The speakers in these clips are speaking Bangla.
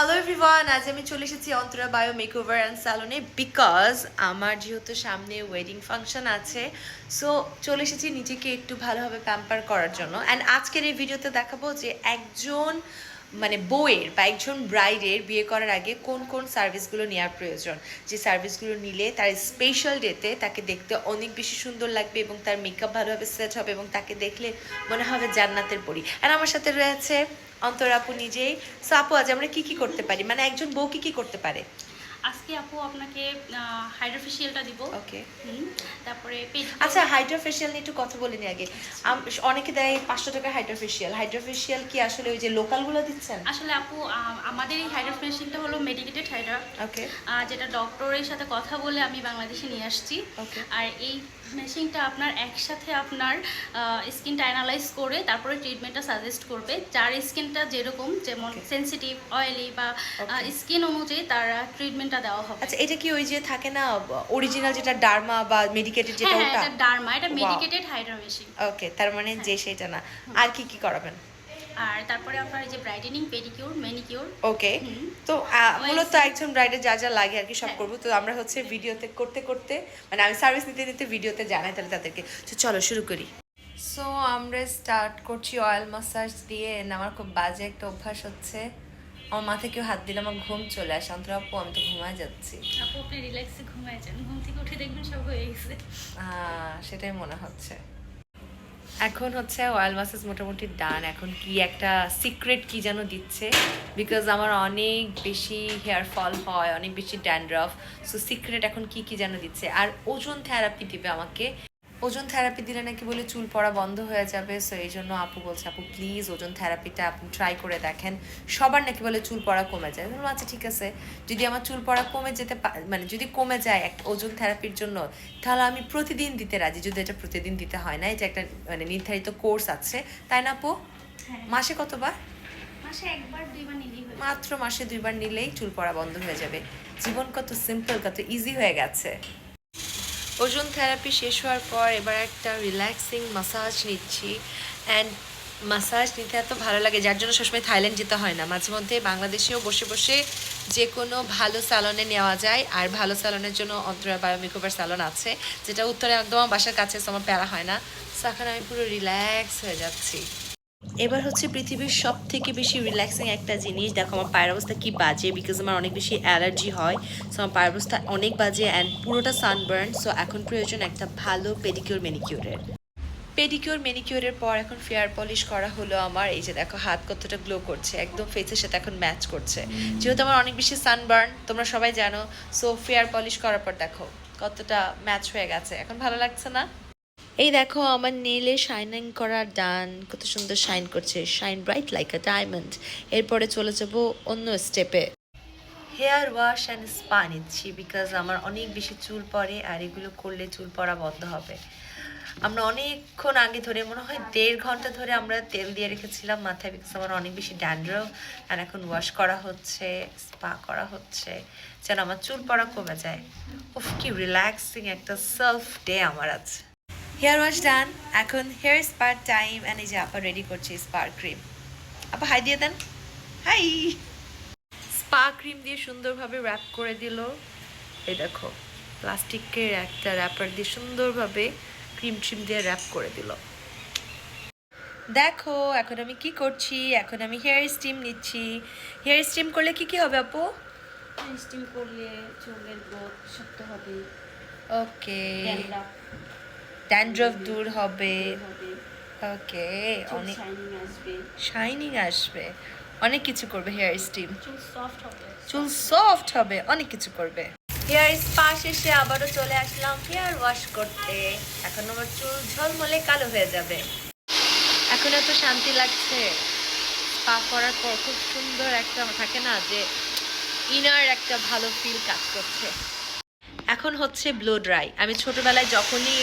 হ্যালো এভরিওয়ান আজ আমি চলে এসেছি অন্তরা বায়ো মেকওভার অ্যান্ড স্যালনে বিকজ আমার যেহেতু সামনে ওয়েডিং ফাংশন আছে সো চলে এসেছি নিজেকে একটু ভালোভাবে প্যাম্পার করার জন্য। অ্যান্ড আজকের এই ভিডিওতে দেখাবো যে একজন মানে বউয়ের বা একজন ব্রাইডের বিয়ে করার আগে কোন কোন সার্ভিসগুলো নেওয়ার প্রয়োজন? যে সার্ভিসগুলো নিলে তার স্পেশাল ডেতে তাকে দেখতে অনেক বেশি সুন্দর লাগবে এবং তার মেকআপ ভালোভাবে সেট হবে এবং তাকে দেখলে মনে হবে জান্নাতের পরি। আর আমার সাথে রয়েছে অন্তর আপু নিজেই। সো আপু, আজ আমরা কী কী করতে পারি? মানে একজন বউ কী কী করতে পারে? আজকে আপু আপনাকে হাইড্রোফেশিয়ালটা দিব। ওকে তারপরে আচ্ছা হাইড্রোফেশিয়াল নিয়ে একটু কথা বলিনি আগে। অনেকে দেয় পাঁচশো টাকা হাইড্রোফেশিয়াল হাইড্রোফেশিয়াল কি আসলে ওই যে লোকালগুলো দিচ্ছেন? আসলে আপু আমাদের এই হাইড্রোফেশিয়ালটা হলো মেডিকেটেড হাইড্রা ওকে যেটা ডক্টরের সাথে কথা বলে আমি বাংলাদেশে নিয়ে আসছি. আর এই মেশিনটা আপনার একসাথে আপনার স্কিনটা অ্যানালাইজ করে তারপরে ট্রিটমেন্টটা সাজেস্ট করবে। যার স্কিনটা যেরকম যেমন. সেনসিটিভ অয়েলি বা স্কিন অনুযায়ী তার দেওয়া হবে। আচ্ছা এটা কি ওই যে থাকে না অরিজিনাল যেটা ডার্মা বা মেডিকেটেড যেটা হ্যাঁ হ্যাঁ ওটা? এটা ডার্মা এটা মেডিকেটেড হাইড্রা মেশিন ওকে তার মানে যে সেটা না। আর কি কি করাবেন? আর তারপরে আপনার যে ব্রাইটেনিং পেডিকিউর ম্যানিকিউর ওকে তো মূলত একজন ব্রাইডের যা যা লাগে আর কি সব হ্যাঁ। করব। তো আমরা হচ্ছে ভিডিওতে করতে করতে মানে আমি সার্ভিস নিতে নিতে ভিডিওতে জানাই তাহলে তাদেরকে। তো চলো শুরু করি। সো আমরা স্টার্ট করছি অয়েল মাসাজ দিয়ে। আমার খুব বাজে একটা অভ্যাস হচ্ছে। আমার মাথায় কেউ হাত দিলে আমার ঘুম চলে আসে। অন্তর আপু আমি তো ঘুমায় যাচ্ছি। আপু আপনি রিল্যাক্সে ঘুমায় যান। ঘুম থেকে উঠে দেখবেন সব হয়ে গেছে। সেটাই মনে হচ্ছে। এখন হচ্ছে অয়েল মাসাজ মোটামুটি ডান এখন কি একটা সিক্রেট কি যেন দিচ্ছে? বিকজ আমার অনেক বেশি হেয়ার ফল হয় অনেক বেশি ড্যান্ড্রফ সো সিক্রেট এখন কি কি যেন দিচ্ছে? আর ওজন থেরাপি দিবে আমাকে। ওজন থেরাপি দিলে নাকি বলে চুল পড়া বন্ধ হয়ে যাবে? সো এই জন্য আপু বলছে আপু প্লিজ ওজন থেরাপিটা আপনি ট্রাই করে দেখেন। সবার নাকি বলে চুল পড়া কমে যায়। আচ্ছা ঠিক আছে। যদি আমার চুল পড়া কমে যেতে মানে যদি কমে যায় একটা ওজন থেরাপির জন্য তাহলে আমি প্রতিদিন দিতে রাজি। যদি এটা প্রতিদিন দিতে হয় না এটা একটা মানে নির্ধারিত কোর্স আছে তাই না আপু? হ্যাঁ। মাসে কতবার? মাসে একবার দুইবার নিলেই মাত্র মাসে দুইবার নিলেই চুল পড়া বন্ধ হয়ে যাবে। জীবন কত সিম্পল কত ইজি হয়ে গেছে। ওজন থেরাপি শেষ হওয়ার পর এবার একটা রিল্যাক্সিং মাসাজ নিচ্ছি। অ্যান্ড মাসাজ নিতে এত ভালো লাগে, যার জন্য সবসময় থাইল্যান্ড যেতে হয় না। মাঝে মধ্যে বাংলাদেশেও বসে বসে যে কোনো ভালো স্যালনে নেওয়া যায়, আর ভালো স্যালনের জন্য অন্তরা বায়ো মেকওভার স্যালন আছে, যেটা উত্তরে একদম বাসার কাছে আমার প্যারা হয় না। সো এখন আমি পুরো রিল্যাক্স হয়ে যাচ্ছি। এবার হচ্ছে পৃথিবীর সব থেকে বেশি রিল্যাক্সিং একটা জিনিস। দেখো আমার পায়ের অবস্থা কি বাজে বিকজ আমার অনেক বেশি অ্যালার্জি হয়। সো আমার পায়ের অবস্থা অনেক বাজে অ্যান্ড পুরোটা সানবার্ন সো এখন প্রয়োজন একটা ভালো পেডিকিউর মেনিকিউরের পেডিকিউর মেনিকিউরের পর এখন ফেয়ার পলিশ করা হলো আমার। এই যে দেখো হাত কতটা গ্লো করছে, একদম ফেসের সাথে এখন ম্যাচ করছে। যেহেতু আমার অনেক বেশি সানবার্ন তোমরা সবাই জানো সো ফেয়ার পলিশ করার পর দেখো কতটা ম্যাচ হয়ে গেছে। এখন ভালো লাগছে না? এই দেখো, আমার নেলে শাইনিং করা ডান, কত সুন্দর শাইন করছে। Shine bright like a diamond এরপরে চলে যাব অন্য স্টেপে হেয়ার ওয়াশ অ্যান্ড স্পা নিচ্ছি বিকজ আমার অনেক বেশি চুল পড়ে আর এগুলো করলে চুল পড়া বন্ধ হবে। আমরা অনেকক্ষণ আগে ধরে, মনে হয় দেড় ঘণ্টা ধরে আমরা তেল দিয়ে রেখেছিলাম মাথায় বিকজ আমার অনেক বেশি ড্যান্ড্রফ আর এখন ওয়াশ করা হচ্ছে স্পা করা হচ্ছে। যেন আমার চুল পড়া কমে যায়। উফ, কি রিল্যাক্সিং একটা সেলফ ডে আমার আছে। হেয়ার ওয়াশ ডান এখন হেয়ার স্পার টাইম অ্যান্ড এই যে আপা রেডি করছি স্পার ক্রিম আপা হাই দিয়ে দেন। হাই স্পা ক্রিম দিয়ে সুন্দরভাবে র্যাপ করে দিল। এই দেখো প্লাস্টিকের একটা র্যাপার দিয়ে সুন্দরভাবে ক্রিম ট্রিম দিয়ে র্যাপ করে দিল। দেখো এখন আমি কি করছি? এখন আমি হেয়ার স্টিম নিচ্ছি। হেয়ার স্টিম করলে কি কি হবে আপু? হেয়ার স্টিম করলে চুলের গ্রোথ শক্ত হবে। ওকে ড্যান্ড্রাফ দূর হবে। ওকে অনেক শাইনিং আসবে। অনেক কিছু করবে হেয়ার স্টিম চুল সফট হবে। চুল সফট হবে অনেক কিছু করবে। হেয়ার স্পা শেষে আবারও চলে আসলাম হেয়ার ওয়াশ করতে। এখন আমার চুল ঝলমলে কালো হয়ে যাবে। এখন এত শান্তি লাগছে। স্পা করার পর খুব সুন্দর একটা থাকে না যে ইনার একটা ভালো ফিল কাজ করছে। এখন হচ্ছে ব্লো ড্রাই আমি ছোটবেলায় যখনই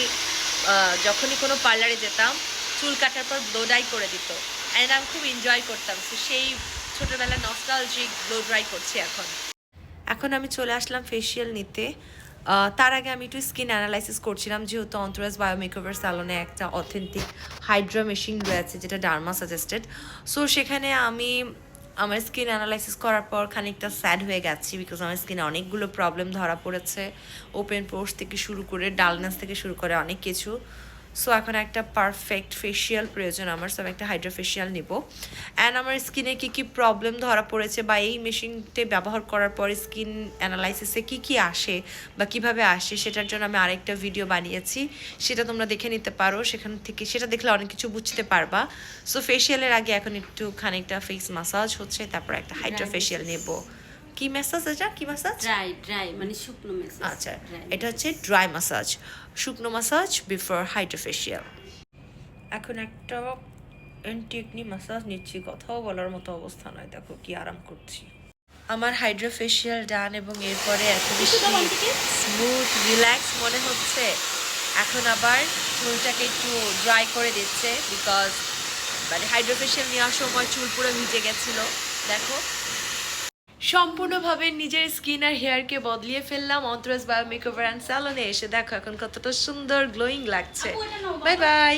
যখনই কোনো পার্লারে যেতাম, চুল কাটার পর ব্লো ড্রাই করে দিত। অ্যান্ড আমি খুব এনজয় করতাম। তো সেই ছোটবেলায় নস্টালজিক ব্লো ড্রাই করছি এখন। এখন আমি চলে আসলাম ফেসিয়াল নিতে। তার আগে আমি একটু স্কিন অ্যানালাইসিস করছিলাম, যেহেতু অন্তরাজ বায়ো মেকওভার স্যালনে একটা অথেন্টিক হাইড্রা মেশিন রয়েছে, যেটা ডার্মা সাজেস্টেড সো সেখানে আমি আমার স্কিন অ্যানালাইসিস করার পর খানিকটা স্যাড হয়ে গেছি বিকজ আমার স্কিনে অনেকগুলো প্রবলেম ধরা পড়েছে। ওপেন পোর্স থেকে শুরু করে, ডালনেস থেকে শুরু করে অনেক কিছু। সো এখন একটা পারফেক্ট ফেশিয়াল প্রয়োজন আমার সো আমি একটা হাইড্রা ফেশিয়াল নিব। অ্যান্ড আমার স্কিনে কী কী প্রবলেম ধরা পড়েছে বা এই মেশিনটি ব্যবহার করার পর স্কিন অ্যানালাইসিসে কী কী আসে বা কীভাবে আসে সেটার জন্য আমি আরেকটা ভিডিও বানিয়েছি। সেটা তোমরা দেখে নিতে পারো সেখান থেকে সেটা দেখলে অনেক কিছু বুঝতে পারবা। সো ফেশিয়ালের আগে এখন একটু খানিকটা ফেস মাসাজ হচ্ছে তারপর একটা হাইড্রা ফেশিয়াল নেব। কি ম্যাসাজ এটা? কি ম্যাসাজ ড্রাই ড্রাই মানে শুকনো মেসেজ আচ্ছা এটা হচ্ছে ড্রাই ম্যাসাজ শুকনো ম্যাসাজ বিফোর হাইড্রোফেশিয়াল এখন একটা এন্টিকনি ম্যাসাজ নিচ্ছি কথাও বলার মতো অবস্থা নয় দেখো কি আরাম করছি। আমার হাইড্রোফেশিয়াল ডান এবং এরপরে এত বেশি স্মুথ রিল্যাক্স মনে হচ্ছে। এখন আবার চুলটাকে একটু ড্রাই করে দিচ্ছে বিকজ মানে হাইড্রোফেশিয়াল নেওয়ার সময় চুল পুরো ভিজে গেছিল। দেখো সম্পূর্ণভাবে নিজের স্কিন আর হেয়ারকে বদলিয়ে ফেললাম। অন্তরাজ বায়ো মেকওভার অ্যান্ড স্যালনে এসে দেখো এখন কতটা সুন্দর গ্লোয়িং লাগছে। Bye bye